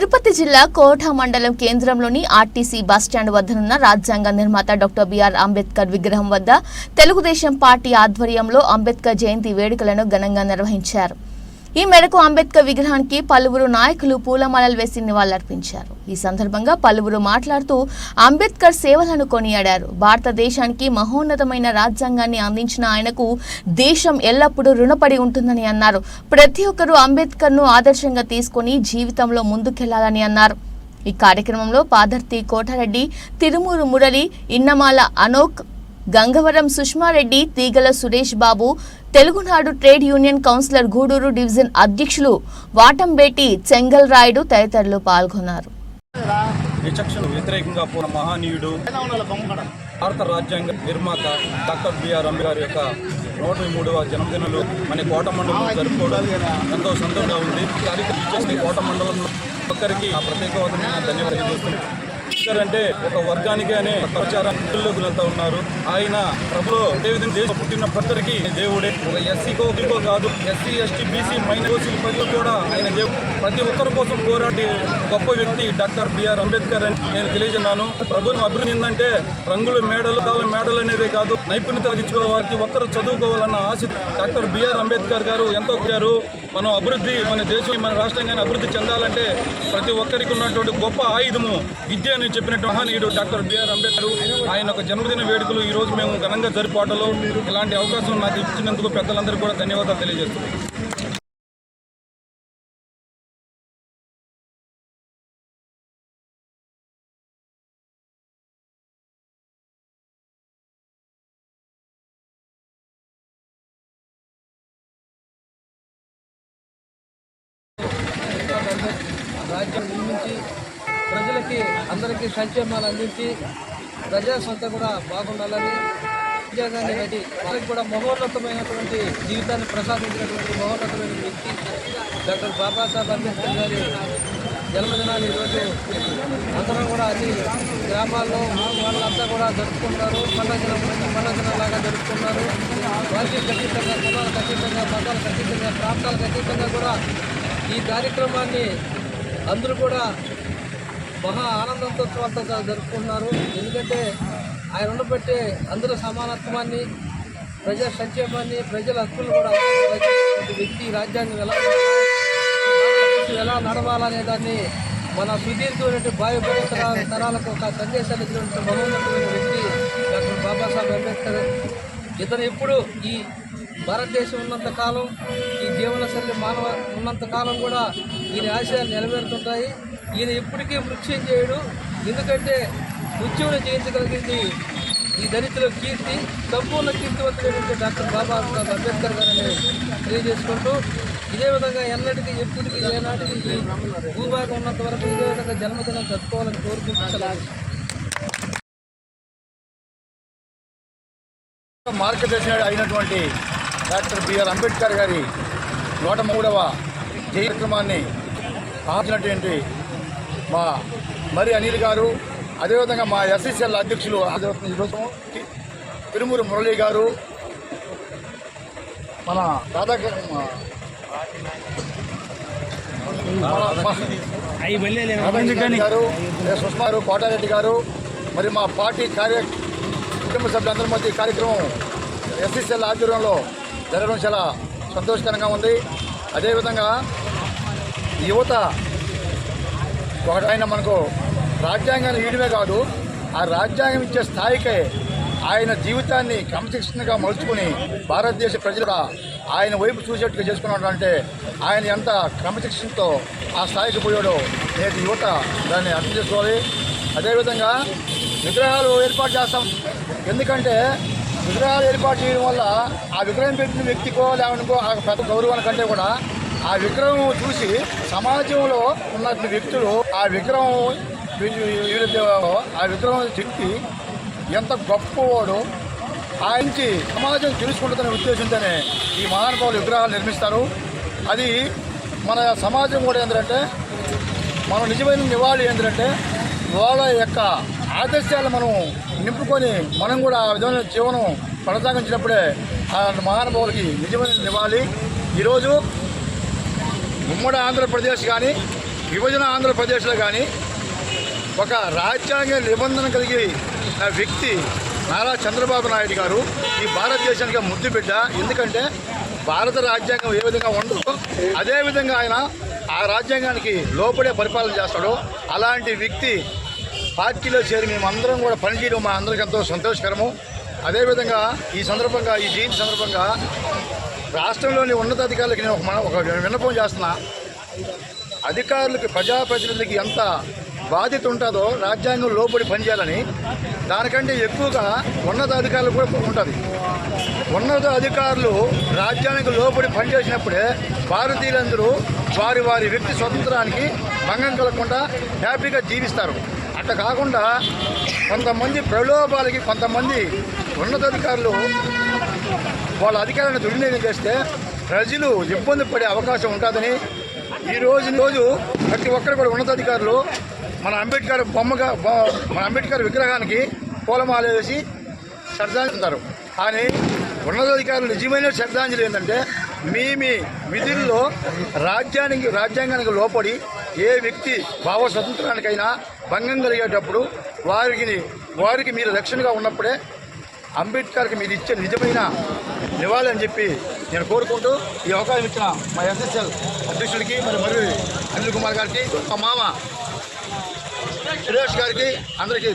తిరుపతి జిల్లా కోట మండలం కేంద్రంలోని ఆర్టీసీ బస్టాండ్ వద్దనున్న రాజ్యాంగ నిర్మాత డాక్టర్ బిఆర్ అంబేద్కర్ విగ్రహం వద్ద తెలుగుదేశం పార్టీ ఆధ్వర్యంలో అంబేద్కర్ జయంతి వేడుకలను ఘనంగా నిర్వహించారు. ఈ మేరకు అంబేద్కర్ విగ్రహానికి పలువురు నాయకులు పూలమాలలు వేసి నివాళులర్పించారు. ఈ సందర్భంగా పలువురు మాట్లాడుతూ అంబేద్కర్ సేవలను కొనియాడారు. భారతదేశానికి మహోన్నతమైన రాజ్యాంగాన్ని అందించిన ఆయనకు దేశం ఎల్లప్పుడూ రుణపడి ఉంటుందని అన్నారు. ప్రతి ఒక్కరూ అంబేద్కర్ను ఆదర్శంగా తీసుకొని జీవితంలో ముందుకెళ్ళాలని అన్నారు. ఈ కార్యక్రమంలో Padarthi Kotareddy Tirumuru Murali ఇన్నమాల Anouk Gangavaram Sushmareddy Teegala Suresh Babu Telugunadu trade union councillor Gudur division అధ్యక్షులు వాటంబేటి చెంగల్ రాయుడు తదితరులు పాల్గొన్నారు. విచక్షణ వ్యతిరేకంగా పోయిన మహానీయుడు భారత రాజ్యాంగ నిర్మాత డాక్టర్ బిఆర్ అంబేద్కర్ యొక్క నూట మూడవ జన్మదినాలు మన కోట మండలంలో జరుపుకోవడం ఎంతో సంతోషంగా ఉంది. కార్యక్రమం కోట మండలంలో ఒక్కరికి ఆ ప్రత్యేకమైన ధన్యవాదాలు అంబేద్కర్ అంటే ఒక వర్గానికే అనే వెళ్తా ఉన్నారు. ఆయన ప్రభులో ఏ విధంగా దేశం పుట్టిన ప్రతరికి దేవుడే. ఒక ఎస్సీకో ఇంకో కాదు ఎస్సీ ఎస్టీ బీసీ మైనార్టీ ప్రజలు కూడా ఆయన దేవుడు. ప్రతి ఒక్కరి కోసం పోరాడి గొప్ప వ్యక్తి డాక్టర్ బిఆర్ అంబేద్కర్ అని నేను తెలియజున్నాను ప్రభుత్వం అభివృద్ధి ఏంటంటే రంగులు మేడలు కాళ్ళ మేడలు అనేదే కాదు నైపుణ్యత తగ్గించుకోవాలి ఒక్కరు చదువుకోవాలన్న ఆశ డాక్టర్ బిఆర్ అంబేద్కర్ గారు ఎంతో గారు మనం అభివృద్ధి మన దేశం మన రాష్ట్రం కానీ అభివృద్ధి చెందాలంటే ప్రతి ఒక్కరికి ఉన్నటువంటి గొప్ప ఆయుధము విద్య అని చెప్పినట్టు మహానీయుడు డాక్టర్ బిఆర్ అంబేద్కర్ ఆయన ఒక జన్మదిన వేడుకలు ఈ రోజు మేము ఘనంగా జరిపాటలో ఇలాంటి అవకాశం నాకు ఇచ్చినందుకు పెద్దలందరూ కూడా ధన్యవాదాలు తెలియజేస్తున్నాను రాజ్యం నిర్మించి ప్రజలకి అందరికీ సంక్షేమాలు అందించి ప్రజాసంతా కూడా బాగుండాలని ఉద్యోగాన్ని బట్టి వాళ్ళకి కూడా మహోన్నతమైనటువంటి జీవితాన్ని ప్రసాదించినటువంటి మహోన్నతమైన వ్యక్తి డాక్టర్ బాబాసాహెబ్ అంబేద్కర్ గారి జన్మదినాలు ఈరోజు అందరం కూడా అన్ని గ్రామాల్లో వాళ్ళంతా కూడా జరుపుకుంటారు. పండుగ పండుగలాగా జరుపుకున్నారు వారికి ఖచ్చితంగా కులాలు ఖచ్చితంగా మతాలు ఖచ్చితంగా ప్రాంతాలు ఖచ్చితంగా కూడా ఈ కార్యక్రమాన్ని అందరూ కూడా మహా ఆనందంతో వాళ్ళతో జరుపుకుంటున్నారు. ఎందుకంటే ఆయన ఉండబట్టే అందరూ సమానత్వాన్ని ప్రజా సంక్షేమాన్ని ప్రజల హక్కులు కూడా వ్యక్తి రాజ్యాంగం ఎలా ఎలా నడవాలనే దాన్ని మన సుదీర్ఘమైనటువంటి భావి తరాలకు ఒక సందేశాన్ని ఇచ్చినటువంటి మహోన్నతమైన వ్యక్తి డాక్టర్ బాబాసాహెబ్ అంబేద్కర్. ఇతను ఎప్పుడు ఈ భారతదేశం ఉన్నంత కాలం ఈ జీవనశైలి మానవ ఉన్నంత కాలం కూడా ఈ ఆశయాలు నెరవేరుతుంటాయి. ఈయన ఎప్పటికీ మృత్యం చేయడు. ఎందుకంటే మృత్యువుని చేయించగలిగింది ఈ దళితుల కీర్తి సంపూర్ణ కీర్తివంతుడైనటువంటి డాక్టర్ బాబాసాహెబ్ అంబేద్కర్ గారిని తెలియజేసుకుంటూ ఇదే విధంగా ఎన్నటికీ ఎప్పటికీ ఏనాటికి భూభాగం ఉన్నంత వరకు ఇదే విధంగా జన్మదినం జరుపుకోవాలని కోరుకుంటున్నారు మార్గదర్శన అయినటువంటి డాక్టర్ బిఆర్ అంబేద్కర్ గారి నూట మూడవ జయ కార్యక్రమాన్ని ఆపించినటువంటి మా మరి అనిల్ గారు అదేవిధంగా మా ఎస్ఎస్ఎల్ అధ్యక్షులు ఈరోజు తిరుమూరు మురళి గారు మన రాధాకృష్ణ గారు సుష్మా గారు కోటారెడ్డి గారు మరి మా పార్టీ కార్య కుటుంబ సభ్యులందరి మధ్య ఈ కార్యక్రమం ఎస్ఎస్ఎల్ ఆధ్వర్యంలో జరగడం చాలా సంతోషకరంగా ఉంది. అదేవిధంగా యువత ఒకటి ఆయన మనకు రాజ్యాంగాన్ని వీయడమే కాదు ఆ రాజ్యాంగం ఇచ్చే స్థాయికే ఆయన జీవితాన్ని క్రమశిక్షణగా మలుచుకుని భారతదేశ ప్రజలు ఆయన వైపు చూసేట్టుగా చేసుకున్నాడు అంటే ఆయన ఎంత క్రమశిక్షణతో ఆ స్థాయికి పోయాడో నేటి యువత దాన్ని అర్థం చేసుకోవాలి. అదేవిధంగా విగ్రహాలు ఏర్పాటు చేస్తాం. ఎందుకంటే విగ్రహాలు ఏర్పాటు చేయడం వల్ల ఆ విగ్రహం పెట్టిన వ్యక్తికో లేవనుకో ఆ పెద్ద గౌరవాల కంటే కూడా ఆ విగ్రహం చూసి సమాజంలో ఉన్న వ్యక్తులు ఆ విగ్రహం ఆ విగ్రహం శక్తి ఎంత గొప్పవాడు. ఆయనకి సమాజం తెలుసుకుంటుందనే ఉద్దేశంతోనే ఈ మహానుభావులు విగ్రహాలు నిర్మిస్తారు. అది మన సమాజం కూడా ఏంటంటే మనం నిజమైన నివాళి ఏంటంటే వాళ్ళ యొక్క ఆదర్శాలు మనం నింపుకొని మనం కూడా ఆ విధమైన జీవనం కొనసాగించినప్పుడే ఆ మహానుభావులకి నిజమైన నివాళి. ఈరోజు ఉమ్మడి ఆంధ్రప్రదేశ్ కానీ విభజన ఆంధ్రప్రదేశ్లో కానీ ఒక రాజ్యాంగ నిబంధన కలిగి ఆ వ్యక్తి నారా చంద్రబాబు నాయుడు గారు ఈ భారతదేశానికి ముద్దు బిడ్డ. ఎందుకంటే భారత రాజ్యాంగం ఏ విధంగా ఉండదో అదేవిధంగా ఆయన ఆ రాజ్యాంగానికి లోపడే పరిపాలన చేస్తాడో. అలాంటి వ్యక్తి పార్టీలో చేరి మేమందరం కూడా పనిచేయడం మా అందరికీ ఎంతో సంతోషకరము. అదేవిధంగా ఈ సందర్భంగా ఈ జయంతి సందర్భంగా రాష్ట్రంలోని ఉన్నతాధికారులకి నేను ఒక ఒక విన్నపం చేస్తున్నా. అధికారులకి ప్రజాప్రతినిధులకి ఎంత బాధ్యత ఉంటుందో రాజ్యాంగం లోబడి పనిచేయాలని దానికంటే ఎక్కువగా ఉన్నత అధికారులు కూడా ఉంటుంది. ఉన్నత అధికారులు రాజ్యానికి లోబడి పనిచేసినప్పుడే భారతీయులందరూ వారి వారి వ్యక్తి స్వతంత్రానికి భంగం కలగకుండా హ్యాపీగా జీవిస్తారు. అట్లా కాకుండా కొంతమంది ప్రలోభాలకి కొంతమంది ఉన్నతాధికారులు వాళ్ళ అధికారాన్ని దుర్వినియోగం చేస్తే ప్రజలు ఇబ్బంది పడే అవకాశం ఉంటుందని ఈ రోజు రోజు ప్రతి ఒక్కరు కూడా ఉన్నతాధికారులు మన అంబేద్కర్ బొమ్మగా మన అంబేద్కర్ విగ్రహానికి పూలమాల వేసి శ్రద్ధాంజలి కానీ ఉన్నతాధికారులు నిజమైన శ్రద్ధాంజలి ఏంటంటే మీ మీ విధుల్లో రాజ్యానికి రాజ్యాంగానికి లోపడి ఏ వ్యక్తి భావ స్వతంత్రానికైనా భంగం కలిగేటప్పుడు వారికి వారికి మీరు రక్షణగా ఉన్నప్పుడే అంబేద్కర్కి మీరు ఇచ్చే నిజమైన నివాళి అని చెప్పి నేను కోరుకుంటూ ఈ అవకాశం ఇచ్చిన మా ఎస్ఎస్ఎల్ అధ్యక్షుడికి మరి మరి అనిల్ కుమార్ గారికి మా మామ సురేష్ గారికి అందరికీ